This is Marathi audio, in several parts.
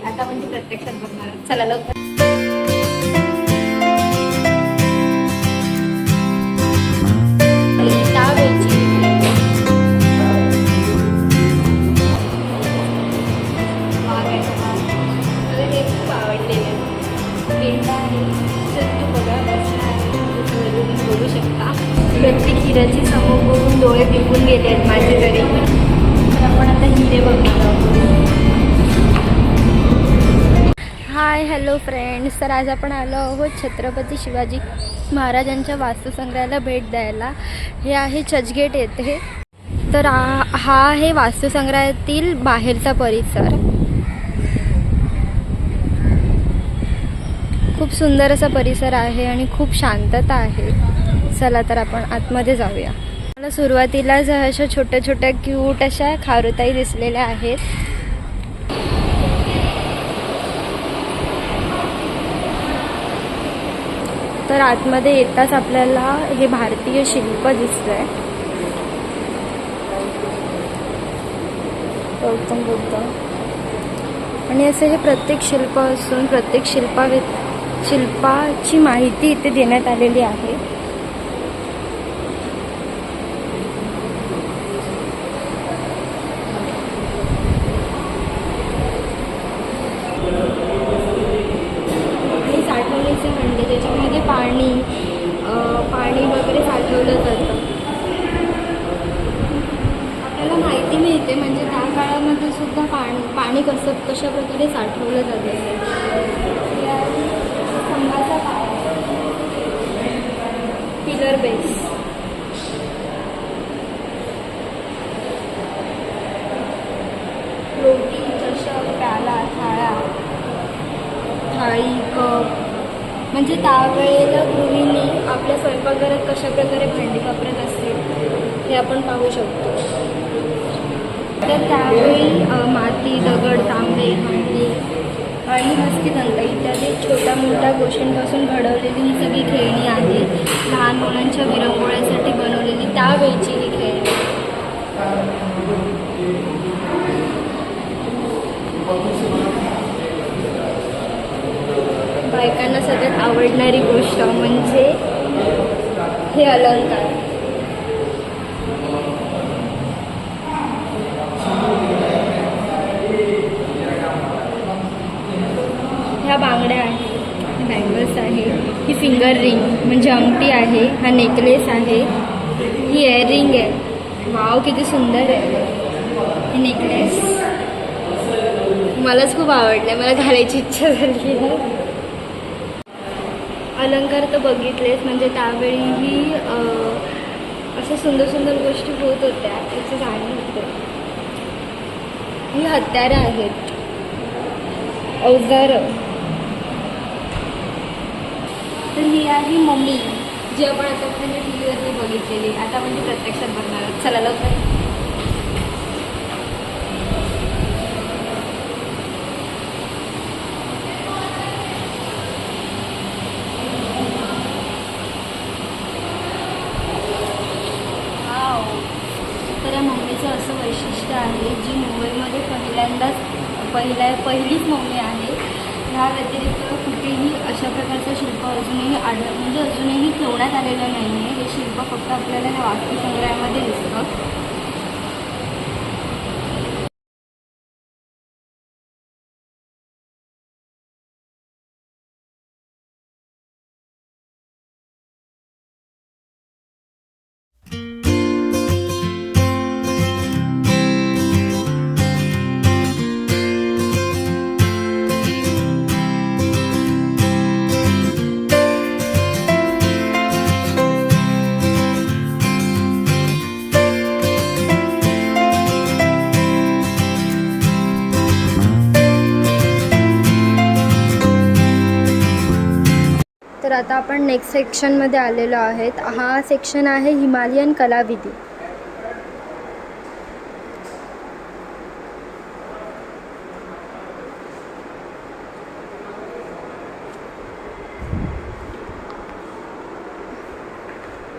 आता आपण ती प्रत्यक्षात बघणार. चला लवकर. हॅलो फ्रेंड्स तर आज आपण आलो आहोत छत्रपती शिवाजी महाराजांच्या वास्तुसंग्रहाला भेट द्यायला. हे आहे चर्चगेट येथे. तर हा आहे वास्तुसंग्रहातील बाहेरचा परिसर. खूप सुंदर असा परिसर आहे आणि खूप शांतता आहे. चला तर आपण आतमध्ये जाऊया. मला सुरुवातीलाच अशा छोट्या छोट्या क्यूट अशा खारुताई दिसलेल्या आहेत. तर आतमध्ये येताच आपल्याला हे भारतीय शिल्प दिसतंय. गौतम बुद्ध. आणि असे हे प्रत्येक शिल्प असून प्रत्येक शिल्पा शिल्पाची माहिती इथे देण्यात आलेली आहे आणि साठवणीचे हंडे ज्याच्यामध्ये पाणी अं, पाणी वगैरे साठवलं जातं आपल्याला माहिती मिळते म्हणजे त्या काळामध्ये सुद्धा पाणी पाणी कसं कशा प्रकारे साठवलं जातं या स्तंभाचा पिलर बेस रोटी चषक प्याला थाळा थाळी कप म्हणजे त्यावेळेला गृहिणी आपल्या स्वयंपाकघरात कशा प्रकारे भांडी वापरत असतील हे आपण पाहू शकतो. तर त्यावेळी माती दगड तांबे भांडी आणि हस्तिदंत इत्यादी छोट्या मोठ्या गोष्टींपासून घडवलेली ही सगळी खेळणी आहेत लहान मुलांच्या विरंगोळ्यासाठी बनवलेली त्यावेळची ही खेळणी. बायकांना सगळ्यात आवडणारी गोष्ट म्हणजे हे अलंकार. ह्या बांगड्या आहेत बँगल्स आहे ही फिंगर रिंग म्हणजे अंगठी आहे हा नेकलेस आहे ही इयरिंग आहे. वाव किती सुंदर आहे. हे नेकलेस मलाच खूप आवडलं मला घालायची इच्छा झाली आहे. अलंकार तर बघितलेच म्हणजे त्यावेळीही अशा सुंदर सुंदर गोष्टी होत होत्या त्याचं जाणीव होतं ही हत्यारं आहेत. अवजार तर ही आहे मम्मी जी आपण आतापर्यंत टी व्हीवरती बघितलेली. आता म्हणजे प्रत्यक्षात बघणार चला लवकर वाव. तर या मम्मीचं असं वैशिष्ट्य आहे जी मुंबईमध्ये पहिल्यांदाच पहिल्या पहिलीच मम्मी आहे ह्या व्यतिरिक्त कुठेही अशा प्रकारचं शिल्प अजूनही आढळ म्हणजे अजूनही ठेवण्यात नाही आहे हे शिल्प फक्त आपल्याला ह्या वास्तुसंग्रहामध्ये दिसतं. तर आता आपण नेक्स्ट सेक्शनमध्ये आलेलो आहेत. हा सेक्शन आहे हिमालयन कलाविधी.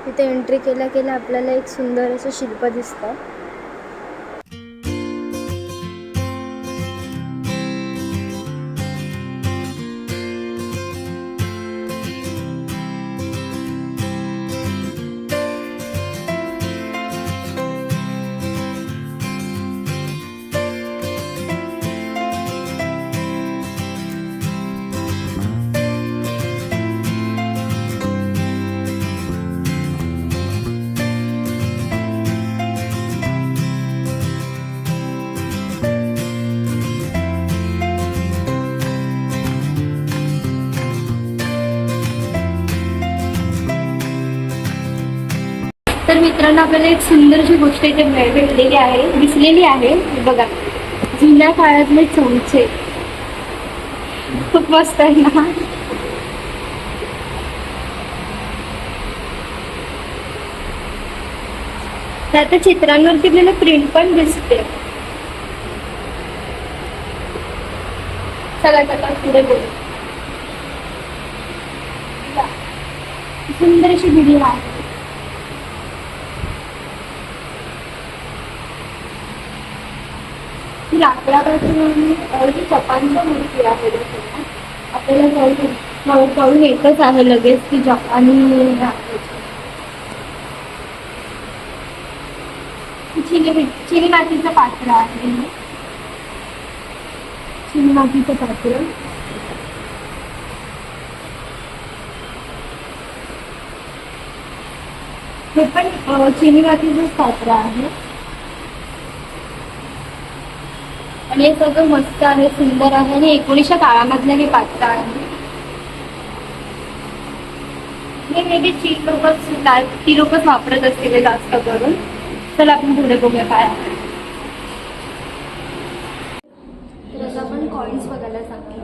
इथे एंट्री केल्या केल्या आपल्याला एक सुंदर असं शिल्प दिसतं. मित्रांनो आपल्याला एक सुंदरशी गोष्ट इथे भेटलेली आहे दिसलेली आहे. बघा जुन्या काळातले चमचे. खूप मस्त आहे ना? तर आता चित्रांवरती आपल्याला प्रिंट पण दिसते. चला चला पुढे बोलू सुंदर अशी व्हिडिओ आहे ही लाकडापासून जी जपानच्या मूर्ती आहे आपल्याला कळून कळून- येतच आहे लगेच की जपानी चिनी चिनी मातीचं पात्र आहे चिनी मातीचं पात्र. हे पण चिनी मातीचंच पात्र आहे. आणि हे सगळं मस्त आहे सुंदर आहे आणि एकोणीसशे काळामधलं हे पात्र आहे. हे मे बी चीन लोकच ती लोकच वापरत असतील जास्त करून. चला आपण पुढे बघूया काय आहे. तर आता आपण कॉईन्स बघायला सांगतो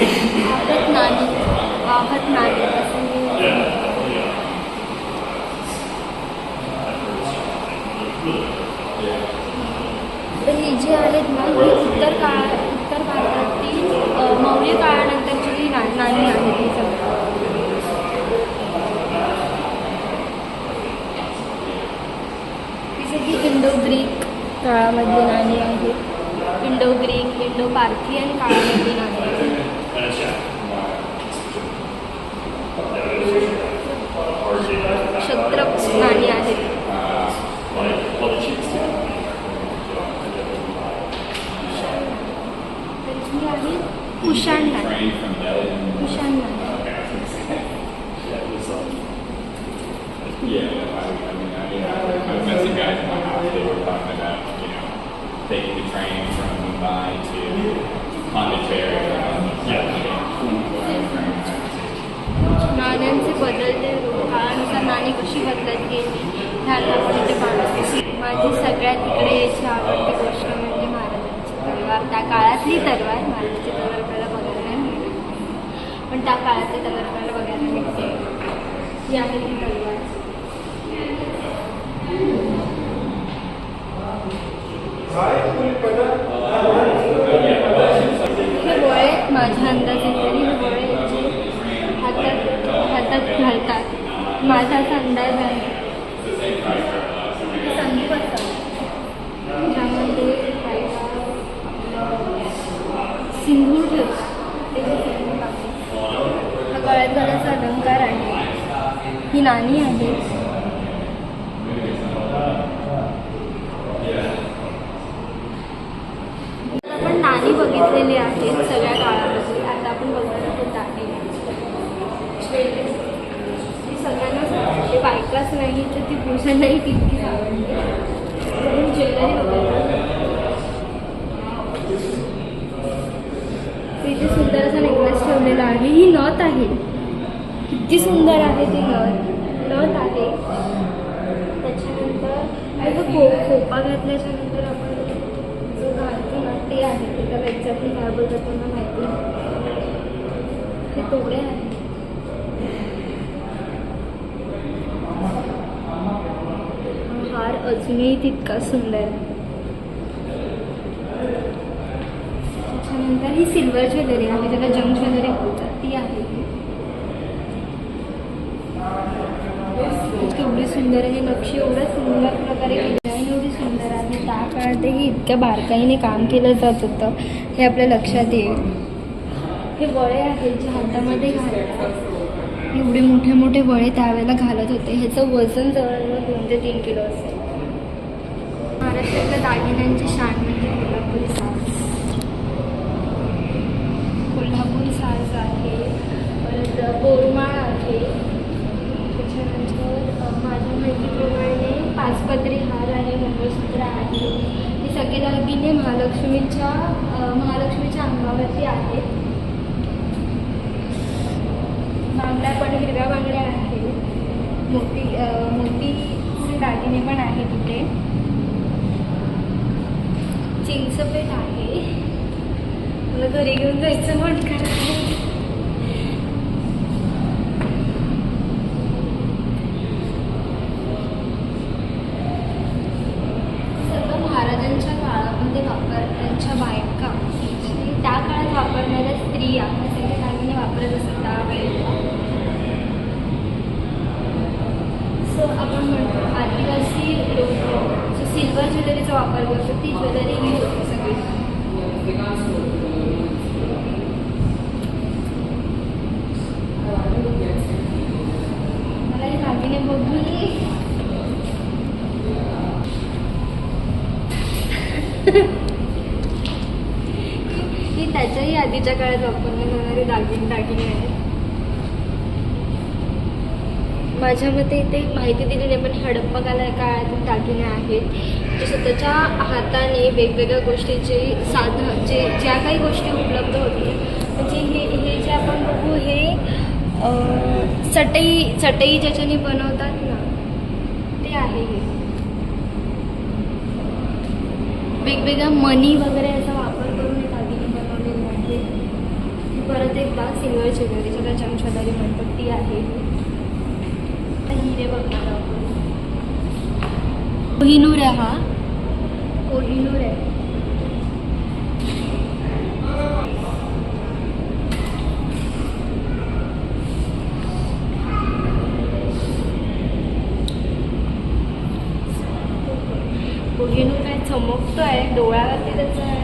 आहत नाणी आहत नाणी असं मी तर ही जी आहेत ना ही उत्तर काळ उत्तर भारतातील अ, मौर्य काळानंतरची जी ना नाणी आहेत ही सगळी ही सगळी इंडो ग्रीक काळामधली नाणी आहेत इंडो ग्रीक इंडो ऑनलाईन काळामधली नाणी आहेत क्षत्र नाणी आहेत तर आहे कुशाण नाणी कुशाण नाणी Yeah, I, I mean, I, I I'm met guys बदलले बदलते काळानुसार नाणी कशी बदलत गेली ह्याला आपण इथे माझी सगळ्यात इकडे याची आवडती गोष्ट म्हणजे महाराजांची तलवार. त्या काळातली तलवार महाराजांची तलवार आपल्याला बघायला नाही पण त्या काळातली तलवार आपल्याला बघायला मिळते. ही आहे ती तलवार. हे गोळे माझ्या अंदाजे तरी हातात घालतात. माझा असा अंदाज आहे हे असतात ज्यामध्ये सिंदूर ठेवतात. ते सिंदूर आहे हा गळ्यात घालायचा अलंकार आहे. ही नाणी आहे आपण नाणी बघितलेली आहेत सगळ्या काळात आता आपण बघणार आहोत दागिने ज्वेलरी ही सगळ्यांनाच आवडते नाही तर ती पुरुषांनाही तितकीच आवडते म्हणून ज्वेलरी बघायला तिथे सुंदर असा नेकलेस ठेवलेला आहे. ही नथ आहे. किती सुंदर आहे ती नथ. नथ आहे. त्याच्यानंतर तो खो खोपा घातल्याच्या नंतर आपण जो घालतो ना ते आहे. त्याला एक्झॅक्टली काय बोलतात त्यांना माहिती? ते हे तोडे आहे हा हार अजूनही तितका सुंदर आहे. त्याच्यानंतर ही सिल्वर ज्वेलरी आहे. त्याला जंग ज्वेलरी बोलतात. ती आहे. एवढी सुंदर आहे नक्षी एवढ्या सुंदर प्रकारे डिझाईन एवढी सुंदर आहे. त्या काळातही इतक्या बारकाईने काम केलं जात होतं. हे आपल्या लक्षात येईल. हे वळे आहेत जे हातामध्ये घालतात. एवढे मोठे मोठे वळे त्यावेळेला घालत होते. ह्याचं वजन जवळजवळ दोन ते तीन किलो असेल. Öncelikle dergilerin şenliğini kutlatırız. म्हणजे महाराजांच्या वापर त्यांच्या बायका. म्हणजे त्या काळात वापरणाऱ्या स्त्रिया हे सगळे दागिने वापरत असतात त्यावेळेला. सो आपण म्हणतो आदिवासी लोक जो सिल्वर ज्वेलरीचा वापर करतो ती ज्वेलरी ही होती सगळी मला हे दागिने बघून ही त्याच्याही आधीच्या काळात वापरण्यात येणारे दागिने दागिने आहेत. माझ्या मते इथे माहिती दिली नाही पण हडप्पा काला काळातील दागिने आहेत. जे स्वतःच्या हाताने वेगवेगळ्या गोष्टीचे साधन जे ज्या काही गोष्टी उपलब्ध होती म्हणजे हे हे जे आपण बघू हे चटई चटई ज्याच्याने बनवतात ना ते आहे हे. वेगवेगळ्या मनी वगैरे याचा वापर करून एक दागिने बनवलेले आहे परत एकदा सिल्वर ज्वेलरी ज्याला चमचादारी म्हणतात ती आहे हिरे बघणार आपण कोहिनूर आहे हा. कोहिनूर आहे. duality that's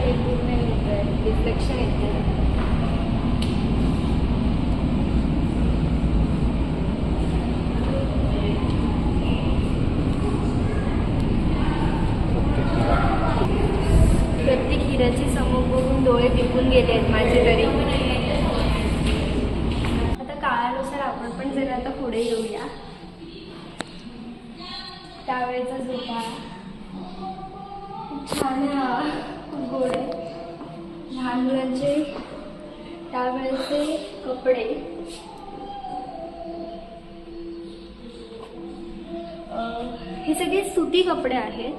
लहान मुलांचे त्यावेळेचे कपडे हे सगळे सुती कपडे आहेत.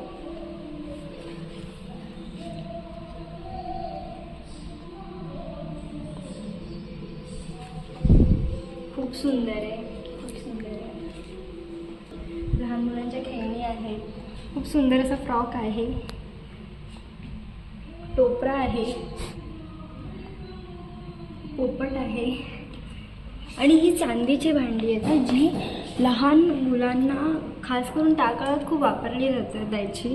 खूप सुंदर आहे खूप सुंदर आहे. लहान मुलांच्या खेळणी आहेत. खूप सुंदर असा फ्रॉक आहे. टोपरा आहे. पोपट आहे. आणि ही चांदीची भांडी आहेत जी लहान मुलांना खास करून त्या खूप वापरली जाते द्यायची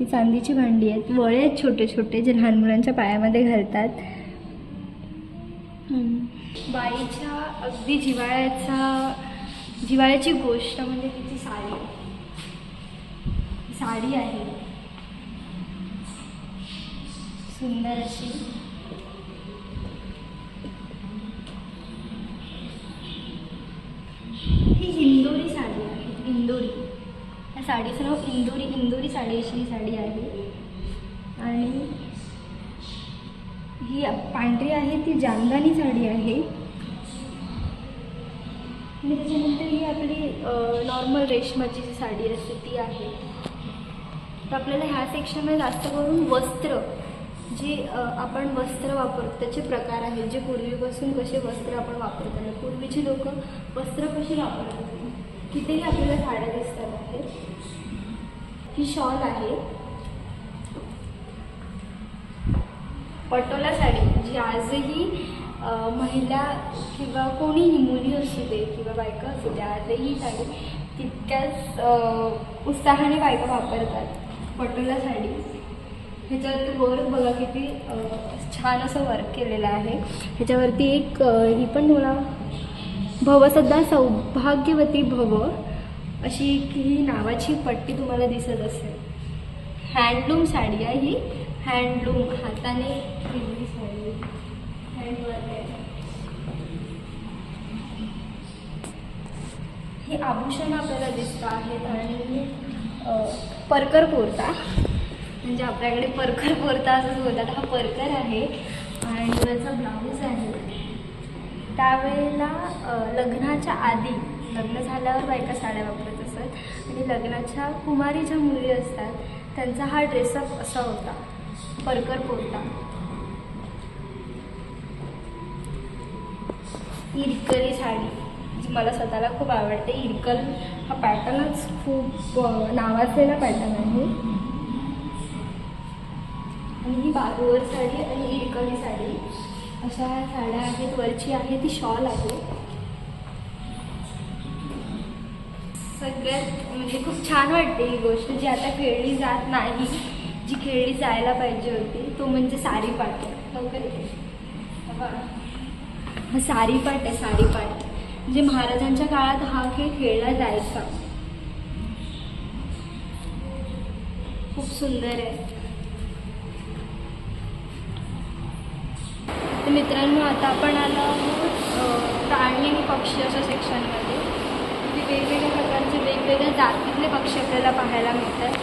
ही चांदीची भांडी आहेत. वळे आहेत छोटे छोटे जे लहान मुलांच्या पायामध्ये घालतात. बाईच्या अगदी जिवाळ्याचा जिवाळ्याची गोष्ट म्हणजे तिची साडी. साडी आहे. सुंदर अशी. ही इंदोरी साडी आहे इंदोरी. या साडीचं नाव इंदोरी इंदोरी साडी अशी ही साडी आहे. आणि ही पांढरी आहे ती जामदानी साडी आहे. आणि त्याच्यानंतर ही आपली नॉर्मल रेशमाची जी साडी असते ती आहे. तर आपल्याला ह्या सेक्शनमध्ये जास्त करून वस्त्र जी आपण वस्त्र वापरतो त्याचे प्रकार आहेत. जे पूर्वीपासून कसे वस्त्र आपण वापरत आलो पूर्वीचे लोक वस्त्र कशी वापरत होते? तिथेही आपल्याला साड्या दिसतात आहेत ही शॉल आहे. पटोला साडी जी आजही महिला किंवा कोणीही मुली असू दे किंवा बायका असू दे आजही साडी तितक्याच उत्साहाने बायका वापरतात. पटोला साडी. ह्याच्यावरती वर बघा किती छान असं वर्क केलेलं आहे. ह्याच्यावरती एक ही पण तुम्हाला भवसद्धा सौभाग्यवती भव अशी की ही नावाची पट्टी तुम्हाला दिसत असेल. हँडलूम साडी आहे ही. हँडलूम हाताने केलेली साडी. हँडवर्क आहे. हे आभूषण आपल्याला दिसत आहेत आणि परकर पोरता म्हणजे आपल्याकडे परकर पोरता असंच बोलतात. हा परकर आहे आणि त्याचा ब्लाऊज आहे. त्यावेळेला लग्नाच्या आधी लग्न झाल्यावर बायका साड्या वापरत असतात आणि लग्नाच्या कुमारी ज्या मुली असतात त्यांचा हा ड्रेसअप असा होता. परकर पोरता. इरकली साडी जी मला स्वतःला खूप आवडते. इरकल हा पॅटर्नच खूप नावाजलेला पॅटर्न आहे. आणि ही बारूवर साडी आणि इरकली साडी. अशा साड्या आहेत वरची आहे ती शॉल आहे. सगळ्यात म्हणजे खूप छान वाटते ही गोष्ट जी आता खेळली जात नाही जी खेळली जायला पाहिजे होती तो म्हणजे सारीपाट लवकर हा बघा. पाट सारीपाट आहे सारीपाट म्हणजे महाराजांच्या काळात हा खेळ खेळला जायचा. खूप सुंदर आहे. मित्रांनो आता आपण आलो प्राणी आणि पक्षी अशा सेक्शनमध्ये. इथे वेगवेगळ्या प्रकारचे वेगवेगळ्या जातीतले पक्षी आपल्याला पाहायला मिळतात.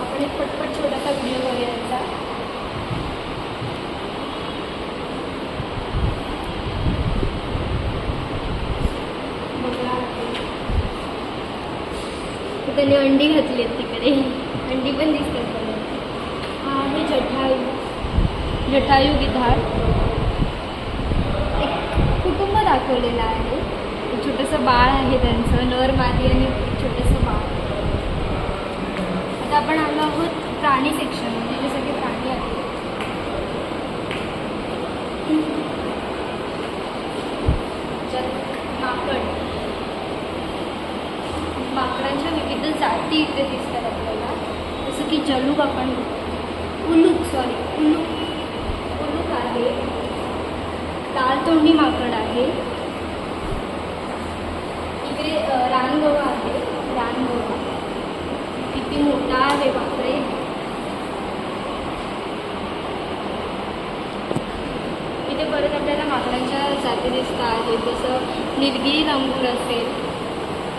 आपण एक पटपट छोटासा व्हिडिओ बघूया त्यांनी अंडी घातली आहेत तिकडे. अंडी पण दिसतात मला हा आहे जठायू जठायू गिधाड. दाखवलेलं आहे. छोटंसं बाळ आहे त्यांचं नर मादी आणि छोटंसं बाळ. आता आपण आलो आहोत प्राणी सेक्शनमध्ये जे सगळे प्राणी आहेत माकड. माकडांच्या विविध जाती इथे दिसतात आपल्याला. जसं की जलूक आपण उलूक सॉरी उलूक. उलूक आहे. लाल तोंडी माकड आहे. इकडे रानगवा आहे. रानगवा. किती मोठा आहे बापरे. इथे परत आपल्याला माकडांच्या जाती दिसत आहेत. जसं निलगिरी लंगूर असेल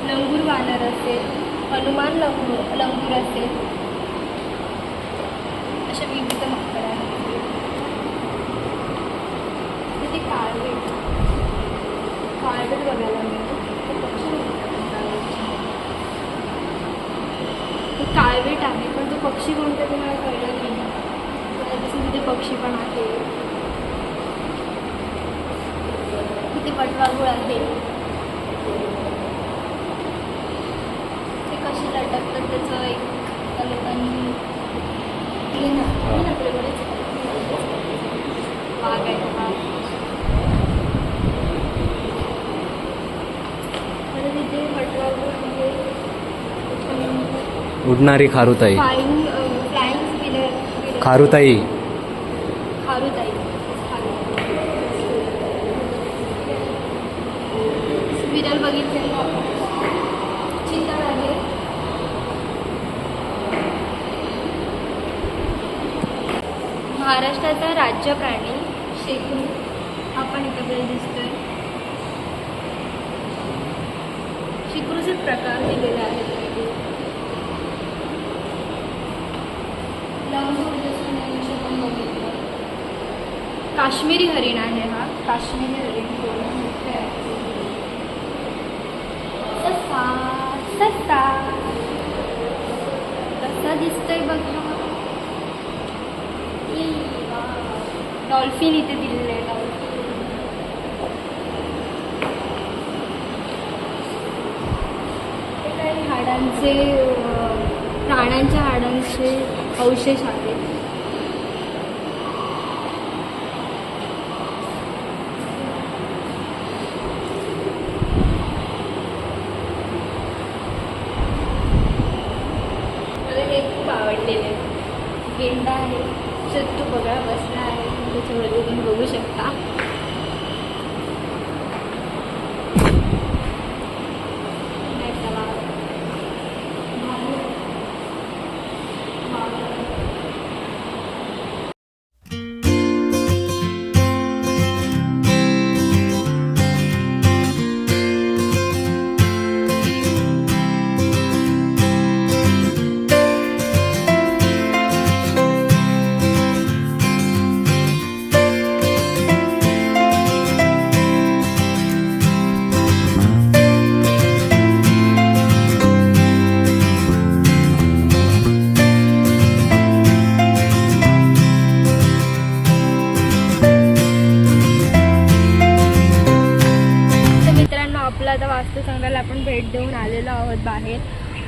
लंगूर वानर असेल हनुमान लंगूर लंगूर असेल. अशा विविध माकड आहेत तिथे काळवेट काळवेट बघायला मिळतो ते पक्षी म्हणतात काळवेट. ते काळवेट आहे पण तो पक्षी कोणता ते मला कळलं नाही? दिसून तिथे पक्षी पण आहे. तिथे वटवाघूळ आहे. ते कसे लटकतात त्याचं एक अल- आणि ना ना आपले बरेच वाघ आहे वटवाघूळ आहे. त्याच्यानंतर उडणारी खारुताई. हारुताई खारुताई. बघितले. आहे महाराष्ट्राचा राज्य प्राणी शेकरू हा पण इथे आपल्याला दिसतोय शेकरूचे प्रकार दिलेले आहेत इथे. लंगूर जसं मनुष्य पण बघितलं काश्मीरी हरिण आहे हा. काश्मीरी हरिण आहे. ससा ससा. कसा दिसतोय बघा डॉल्फिन इथे दिलेलं आहे. डॉल्फिन काही हाडांचे प्राण्यांच्या हाडांचे अवशेष आहेत मला हे खूप आवडलेले आहे. गेंडा आहे शत्रू बघा बसला आहे त्याच्यामध्ये तुम्ही बघू शकता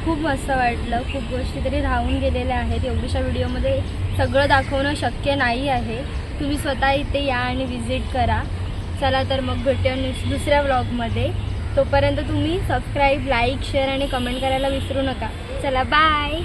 खूप मस्त वाटलं. खूप गोष्टी तरी राहून गेलेल्या आहेत. एवढ्याशा व्हिडिओमध्ये सगळं दाखवणं शक्य नाही आहे. तुम्ही स्वतः इथे या आणि विजिट करा. चला तर मग भेटूया दुसऱ्या व्लॉगमध्ये. तोपर्यंत तुम्ही सबस्क्राईब लाईक शेअर आणि कमेंट करायला विसरू नका. चला बाय!